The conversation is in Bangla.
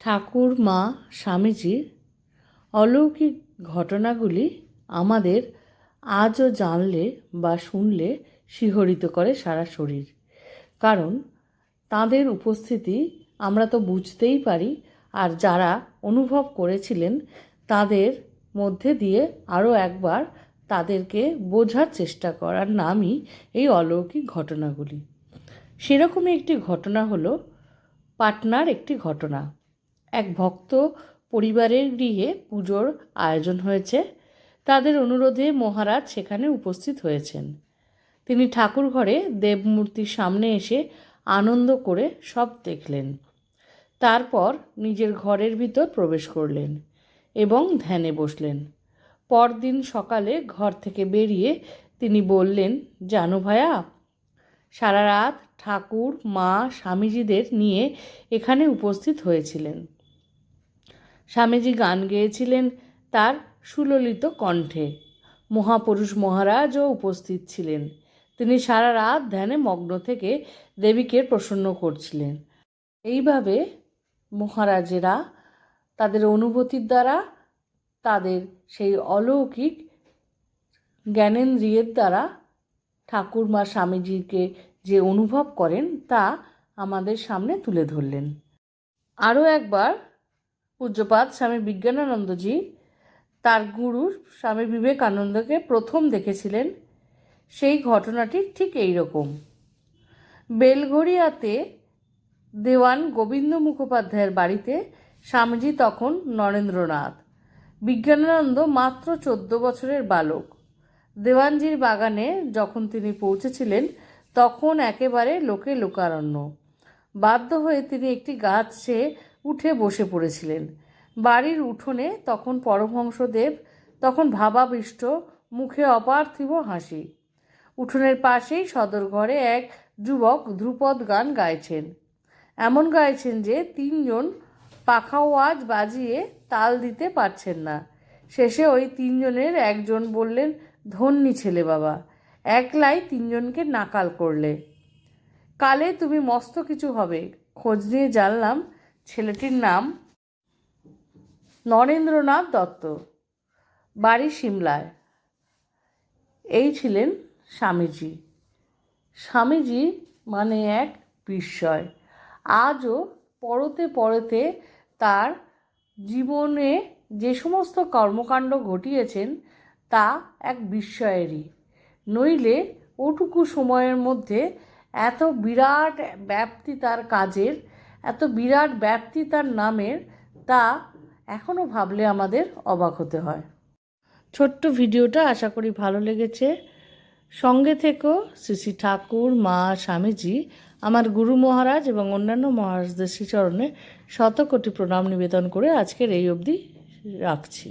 ঠাকুর, মা স্বামীজির অলৌকিক ঘটনাগুলি আমাদের আজও জানলে বা শুনলে শিহরিত করে সারা শরীর। কারণ তাঁদের উপস্থিতি আমরা তো বুঝতেই পারি আর যারা অনুভব করেছিলেন তাদের মধ্যে দিয়ে আরও একবার তাদেরকে বোঝার চেষ্টা করার নামই এই অলৌকিক ঘটনাগুলি। সেরকমই একটি ঘটনা হলো পাটনার একটি ঘটনা। এক ভক্ত পরিবারের গৃহে পুজোর আয়োজন হয়েছে। তাদের অনুরোধে মহারাজ সেখানে উপস্থিত হয়েছেন। তিনি ঠাকুর ঘরে দেবমূর্তির সামনে এসে আনন্দ করে সব দেখলেন। তারপর নিজের ঘরের ভিতর প্রবেশ করলেন এবং ধ্যানে বসলেন। পরদিন সকালে ঘর থেকে বেরিয়ে তিনি বললেন, জানো ভায়া, সারা রাত ঠাকুর, মা, স্বামীজিদের নিয়ে এখানে উপস্থিত হয়েছিলেন। স্বামীজি গান গেয়েছিলেন তার সুললিত কণ্ঠে। মহাপুরুষ মহারাজও উপস্থিত ছিলেন। তিনি সারা রাত ধ্যানে মগ্ন থেকে দেবীকে প্রসন্ন করছিলেন। এইভাবে মহারাজেরা তাদের অনুভূতির দ্বারা, তাদের সেই অলৌকিক জ্ঞানেন্দ্রিয়ের দ্বারা ঠাকুর মা স্বামীজিকে যে অনুভব করেন তা আমাদের সামনে তুলে ধরলেন। আরও একবার পূজ্যপাত স্বামী বিজ্ঞানানন্দজি, তার গুরু স্বামী বিবেকানন্দকে প্রথম দেখেছিলেন। সেই ঘটনাটি ঠিক এই রকম বেলঘরিয়াতে দেওয়ান গোবিন্দ মুখোপাধ্যায়ের বাড়িতে স্বামীজি তখন নরেন্দ্রনাথ। বিজ্ঞানানন্দ মাত্র চোদ্দ বছরের বালক। দেওয়ানজির বাগানে যখন তিনি পৌঁছেছিলেন, তখন একেবারে লোকে লোকারণ্য। বাধ্য হয়ে তিনি একটি গাছে উঠে বসে পড়েছিলেন। বাড়ির উঠোনে তখন পরমহংসদেব, তখন ভাবাবিষ্ট, মুখে অপার্থিব হাসি। উঠোনের পাশেই সদর ঘরে এক যুবক ধ্রুপদ গান গাইছেন। এমন গাইছেন যে তিনজন পাখাওয়াজ বাজিয়ে তাল দিতে পারছেন না। শেষে ওই তিনজনের একজন বললেন, ধন্যী ছেলে বাবা, একলাই তিনজনকে নাকাল করলে। কালে তুমি মস্ত কিছু হবে। খোঁজ নিয়ে জানলাম ছেলেটির নাম নরেন্দ্রনাথ দত্ত, বাড়ি সিমলায়। এই ছিলেন স্বামীজি। স্বামীজি মানে এক বিস্ময়। আজও পরতে পরতে তার জীবনে যে সমস্ত কর্মকাণ্ড ঘটিয়েছেন, তা এক বিস্ময়েরই। নইলে ওটুকু সময়ের মধ্যে এত বিরাট ব্যাপ্তি তার কাজের এত বিরাট ব্যাপ্তি তার নামের, তা এখনও ভাবলে আমাদের অবাক হতে হয়। ছোট্ট ভিডিওটা আশা করি ভালো লেগেছে। সঙ্গে থেকেও শ্রী ঠাকুর, মা, স্বামীজি, আমার গুরু মহারাজ এবং অন্যান্য মহারাজদের শ্রীচরণে শত কোটি প্রণাম নিবেদন করে আজকের এই অবধি রাখছি।